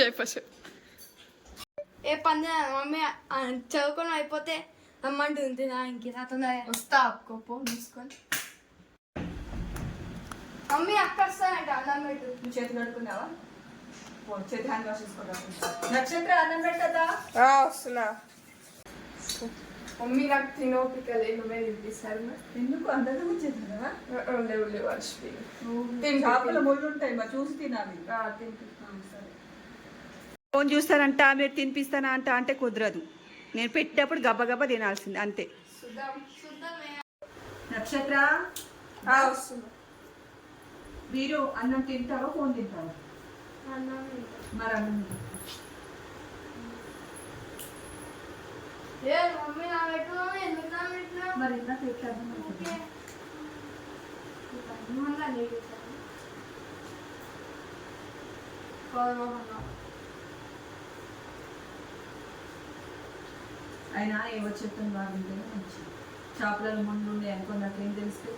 చెప్పచ్చు. ఏ పని మమ్మీ చదువుకొని అయిపోతే అమ్మంటుంది తినా ఇంక రాకుండా వస్తా అప్పుకో మూసుకొని మమ్మీ అక్క వస్తానంట అన్నం పెట్టు. నువ్వు చేతి కడుక్కున్నావా? పో, చేతి హ్యాండ్ వాష్ నక్షత్ర అన్నం పెట్టదా వస్తున్నా. మమ్మీ నాకు తినోపిక లేదు. నువ్వే తినిపిస్తారు ఎందుకు? అందరూ చేతున్నా లేవు లేవు అశ్వి చేపల ముళ్ళు ఉంటాయి మరి చూసి తినాలి. సరే. ఫోన్ చూస్తానంట మీరు తినిపిస్తానా అంట అంటే కుదరదు నేను పెట్టేటప్పుడు గబగబా తినాల్సింది అంతే నక్షత్ర వీరు అన్నం తింటావా ఫోన్ తింటావా పెట్టు. మరి అన్నం మరి అన్నం ఓకే పెట్టావు? మళ్ళా నీకు ఇస్తాను. కోరమోహన్ అయినా ఏవో చెప్తాను బాగుంటేనే మంచిది. చేపలలో ముందు ఉండే అనుకో నాకేం తెలుసు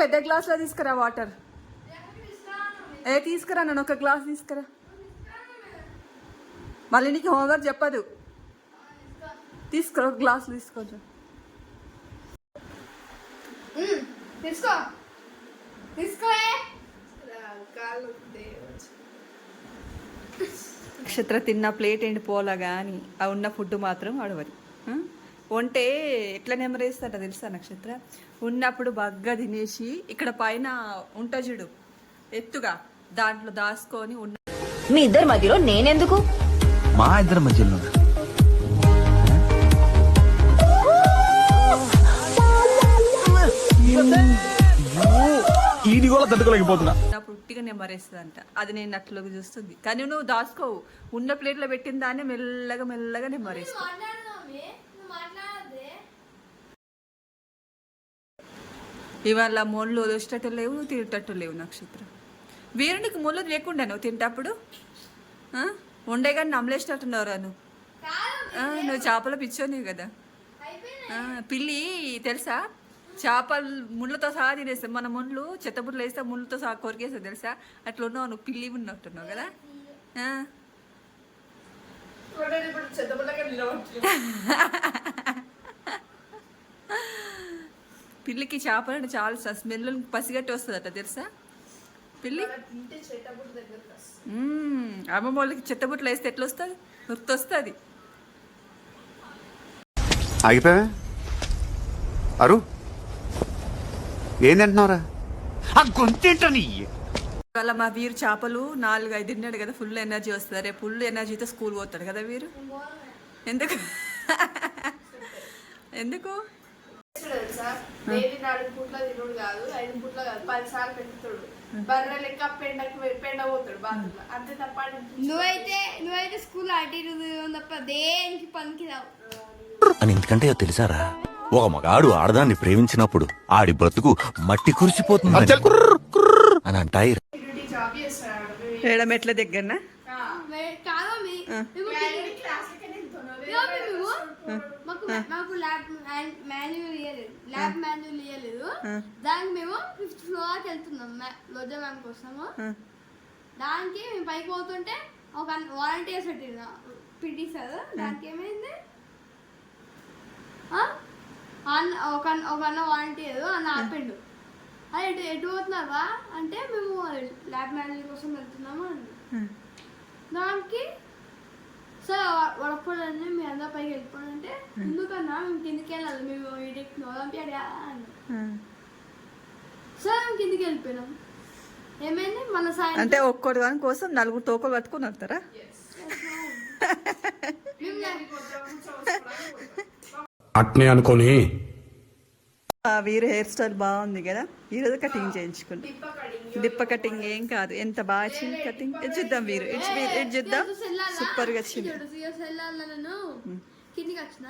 పెద్ద గ్లాస్లో తీసుకురా వాటర్. ఏ తీసుకురా నన్ను ఒక గ్లాస్ తీసుకురా. మళ్ళీ నీకు హోంవర్క్ చెప్పదు. తీసుకురా ఒక గ్లాస్ తీసుకోవచ్చు తీసుకో. తీసుకో నక్షత్ర తిన్న ప్లేట్ ఎండిపోలా కానీ ఆ ఉన్న ఫుడ్ మాత్రం అడవదు? వంటే ఎట్లా నెమరేస్తాడ తెలుసా నక్షత్ర? ఉన్నప్పుడు బాగా తినేసి ఇక్కడ పైన ఉంట చూడు ఎత్తుగా దాంట్లో దాచుకొని ఉన్న మీ ఇద్దరి మధ్యలో నేనెందుకు? మా ఇద్దరి మధ్యలో ఈడి కూడా తట్టుకోలేకపోతున్నా. ఉన్నప్పుడు ఉట్టిగా నెమ్మరేస్తుందంట అది నేను అట్లోకి చూస్తుంది. కానీ నువ్వు దాచుకోవు. ఉన్న ప్లేట్లో పెట్టిన దాన్ని మెల్లగా మెల్లగా నువ్వు మాట్లాడద్దే ఇవాళ మొళ్ళు వదిలేటట్టు లేవు తినేటట్టు లేవు నక్షత్రం. వీరునికి ముళ్ళు లేకుండా నువ్వు తింటప్పుడు? ఉండే కానీ నమ్మలేసేటట్టున్నావురా నువ్వు. కాదు ఆ, నువ్వు చేపల పిచ్చోనివి కదా. పిల్లి తెలుసా? చేపలు ముళ్ళతో సహా తినేస్తాం. మన ముళ్ళు చెత్తబుట్లు వేస్తే ముళ్ళతో సహా కొరికేస్తావు తెలుసా? అట్లా ఉన్నావు నువ్వు పిల్లి ఉన్నట్టున్నావు కదా? పిల్లికి చేపలు అంటే చాలా స్మెల్ పసిగట్టి వస్తుందట తెలుసా? పిల్లి. అమ్మమ్మ వాళ్ళకి చెత్తబుట్లు వేస్తే ఎట్లా వస్తుంది గుర్తొస్తుంది. ఆగిపోయావే? అరు? ఏం తింటున్నావురా? ఆ గొంతేంటని ఇవాళ మా వీరు చేపలు నాలుగు ఐదు తిన్నాడు కదా ఫుల్ ఎనర్జీ వస్తుంది. రేపు ఫుల్ ఎనర్జీతో స్కూల్ పోతాడు కదా వీరు? ఎందుకు? ఎందుకు? తెలుసా డైలీ నాలుగు పూట్ల తినుడు కాదు ఐదు పూట్ల కాదు పది సార్లు పెట్టుతాడు బర్రె లెక్క పెండకి పెండ పోతాడు బాత్రూంలో అంతే తప్ప నువ్వైతే నువ్వైతే స్కూల్ అటు తప్ప దేనికి పనికి రావు. అని ఎందుకంటే తెలుసారా? ఒక మగాడు ఆడదాన్ని ప్రేమించినప్పుడు ఆడి బ్రతుకు మట్టి కురిసిపోతుంది. అని అంటాయి డ్యూటీ జాబ్ చేస్తాడు ఏడ మెట్ల దగ్గరన? మే- కాదు మమ్మీ మేము ఇదిగో మేము మాకు మాకు ల్యాబ్ మాన్యువల్ ల్యాబ్ మాన్యువల్ దానికి మేము ఫిఫ్త్ ఫ్లోర్కి వెళ్తున్నాం రోజా మ్యామ్ కోసము. దానికి మేము పైకి పోతుంటే ఒక వాలంటీర్స్ పెట్టిన పిటి సార్ దానికి ఏమైంది? ఆ? అన్న ఒక అన్న- ఒక అన్న వాలంటీర్ అన్న ఆపిండు. అది ఎటు ఎటు పోతున్నావా? అంటే మేము ల్యాబ్ మాన్యువల్ కోసం వెళ్తున్నాము అని దానికి సార్ వడపడండి మీ అందరూ పైకి వెళ్ళిపోనంటే ఎందుకన్నా? మేము కిందికి వెళ్ళాలి. మేము వీడికి నోదంపి అని సార్ మేము కిందికి వెళ్ళిపోయినాం. ఏమైంది? మన సాయంత్రం అంటే ఒక్కటి దాని కోసం నలుగురు తోకలు పట్టుకొని వస్తారా? అట్నే అనుకొని. ఆ వీరు హెయిర్ స్టైల్ బాగుంది కదా? ఈరోజు కటింగ్ చేయించుకుంటాం డిప్ప కటింగ్ ఏం కాదు. ఎంత బాగా వచ్చింది కటింగ్? ఇది చూద్దాం వీరు. ఇటు వీరు ఇటు చూద్దాం. సూపర్గా వచ్చింది. కిందికి వచ్చిన.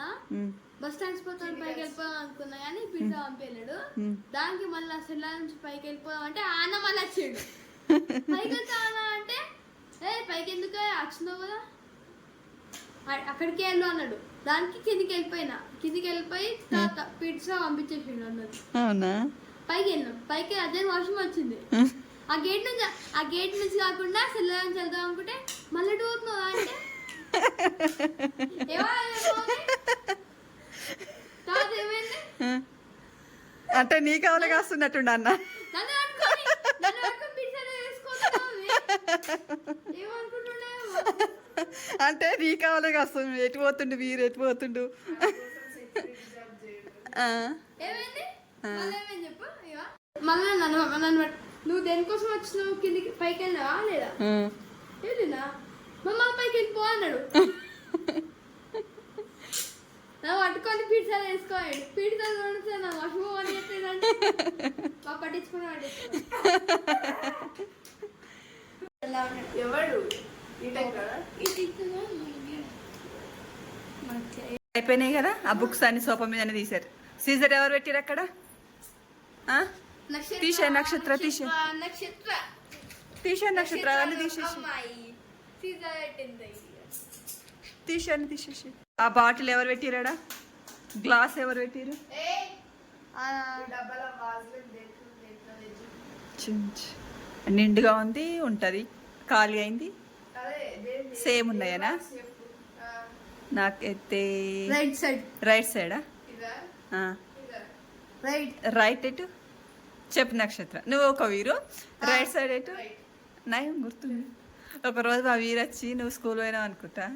బస్ ట్రాన్స్పోర్ట్ పైకి వెళ్ళిపోదాం అనుకున్నా కానీ పిజ్జా పంపించాడు దానికి మళ్ళీ సెల్లా నుంచి పైకి వెళ్ళిపోదాం అంటే ఆన మళ్ళీ వచ్చాడు. పైకి వెళ్తా అన్నా అంటే ఏ పైకి ఎందుకు? వచ్చినావు కదా? అక్కడికి వెళ్ళు అన్నాడు. దానికి కిందికి వెళ్ళిపోయినా కిందికి వెళ్ళిపోయి తర్వాత పిజ్జా పంపించేసిండు అన్నది అవునా పైకి వెళ్ళాం పైకి అదే వర్షం వచ్చింది ఆ గేట్ నుంచి ఆ గేట్ నుంచి కాకుండా సెల్లర్ నుంచి వెళ్దాం అనుకుంటే మళ్ళీ ఎటు పోతున్నావా అంటే ఏమైంది అంటే నీ కావాలి కాస్తున్నట్టుండ అన్న ఏమనుకుంటున్నావు అంటే నీ కావాలి కాస్తుంది ఎటు పోతుండు వీరు? ఎటు పోతుండు? మళ్ళీ నన్ను నువ్వు దేనికోసం వచ్చినావు? కిందికి పైకి వెళ్ళావా లేదా. వెళ్ళినా? మమ్మ పైకి వెళ్ళిపో అన్నాడు. నా పట్టుకొని పీడ్సాలు వేసుకోండి పీడ్సాలు కొడితే నా వశము అని చెప్పేదంటే మా పట్టించుకుని పట్టించుకుని ఎవడు? అయిపోయినాయి కదా? ఆ బుక్స్ అన్ని సోఫా మీద తీశారు. సీజర్ ఎవరు పెట్టారు అక్కడ? ఆ? తీసే నక్షత్ర తీసే నక్షత్ర. తీసే నక్షత్ర అవన్నీ తీసేసి తీసేసి ఆ బాటిల్ ఎవరు పెట్టిరాడా గ్లాస్ ఎవరు పెట్టిరు. నిండుగా ఉంది ఉంటది. ఖాళీ అయింది. సేమ్ ఉన్నాయనా? నాకైతే రైట్ సైడ్. రైట్ సైడా? రైట్. రైట్ ఎటు? చెప్పు నక్షత్ర. నువ్వు ఒక వీరు. రైట్ సైడ్ ఎటు? నయం గుర్తుంది. ఒక రోజు మా వీరు వచ్చి నువ్వు స్కూల్ పోయినావు అనుకుంటా?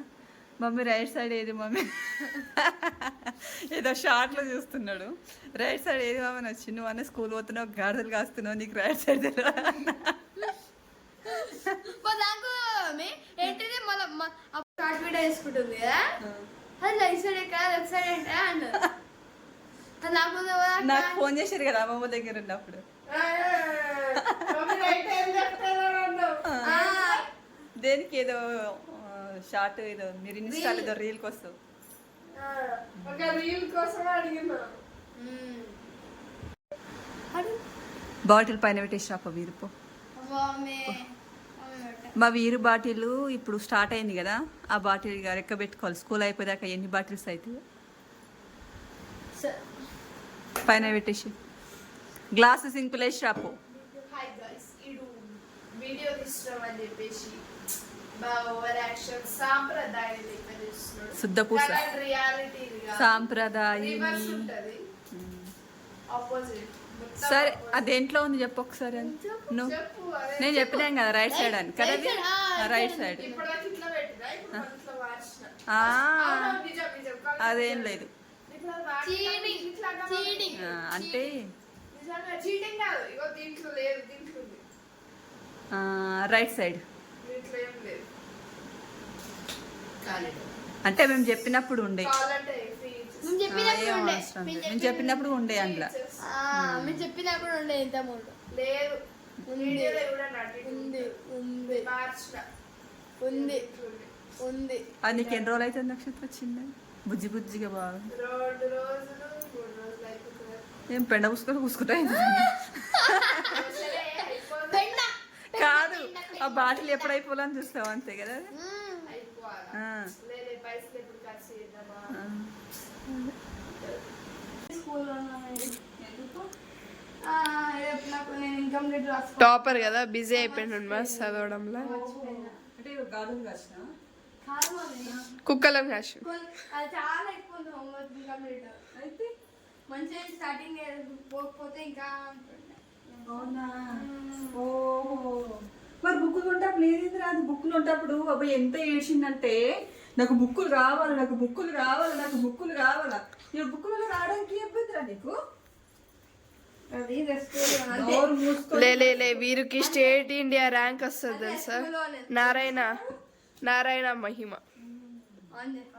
మమ్మీ రైట్ సైడ్ ఏది మమ్మీ? ఏదో షార్ట్లో చూస్తున్నాడు. రైట్ సైడ్ ఏది మమ్మీ? వచ్చి నువ్వు అన్న స్కూల్ పోతున్నావు గాడిదలు కాస్తున్నావు నీకు రైట్ సైడ్ తెలియదా అన్న. నాకు ఏంటిది మళ్ళీ షార్ట్ వీడియో వేసుకుంటుంది కదా అది రైట్ నాకు ఫోన్ చేశారు కదా అమ్మమ్మ దగ్గర ఉన్నప్పుడు. దేనికి ఏదో షార్ట్ ఏదో మీరు ఇన్స్టాల్ ఏదో రీల్ కోసం. బాటిల్ పైన పెట్టేసి రాప వీరుపో. మా వీరు బాటిల్ ఇప్పుడు స్టార్ట్ అయింది కదా. ఆ బాటిల్ రెక్క పెట్టుకోవాలి స్కూల్ అయిపోయాక ఎన్ని బాటిల్స్ అయితే పైన పెట్టేసి. గ్లాస్ సింకులు వేసి రాపో. వీడియో అని చెప్పేసి యాక్షన్ సాంప్రదాయ సరే అదేంట్లో ఉంది చెప్పు ఒకసారి. నువ్వు. నేను చెప్పినాం కదా రైట్ సైడ్ అని. కదా రైట్ సైడ్. అదేం లేదు. అంటే రైట్ సైడ్. అంటే మేము చెప్పినప్పుడు ఉండే. మేము చెప్పినప్పుడు ఉండే. అందులో. మేము చెప్పినప్పుడు ఉండే ఇంత మూడు లేదు. ఉంది. వీడియోలో కూడా నటి ఉంది. ఉంది. మార్చిన. ఉంది. దీంట్లో ఉంది. ఉంది అది నీకు ఎన్ని రోజులు అవుతుంది నక్షత్రం వచ్చింది? బుజ్జి బుజ్జిగా బాగా ఏం పెండ పూసుకొని పూసుకుంటా కాదు ఆ బాటిల్ ఎప్పుడు అయిపోవాలని చూస్తావు అంతే కదా? టాపర్ కదా బిజీ అయిపోయినాడు మా చదవడంలో. అంటే కొన్- అది చాలా ఎక్కువ ఉంది హోంవర్క్ ఇన్కంప్లీట్ అయితే మంచిగా స్టార్టింగ్ పోకపోతే ఇంకా. అవునా ఓహో. మరి బుక్కులు కొంటప్పుడు ఏది రాదు బుక్కులు ఉంటప్పుడు అబ్బాయి ఎంత ఏడ్చిందంటే నాకు బుక్కులు కావాలి నాకు బుక్కులు కావాలి నాకు బుక్కులు కావాలా ఇప్పుడు బుక్కులు రావడానికి ఇబ్బందిరా నీకు? అది రెస్ట్ అంటే నోరు మూసుకొని లే లే లే వీరికి స్టేట్ ఇండియా ర్యాంక్ వస్తుంది తెలుసా? నారాయణ నారాయణ మహిమ. ఆన్ చేస్తాను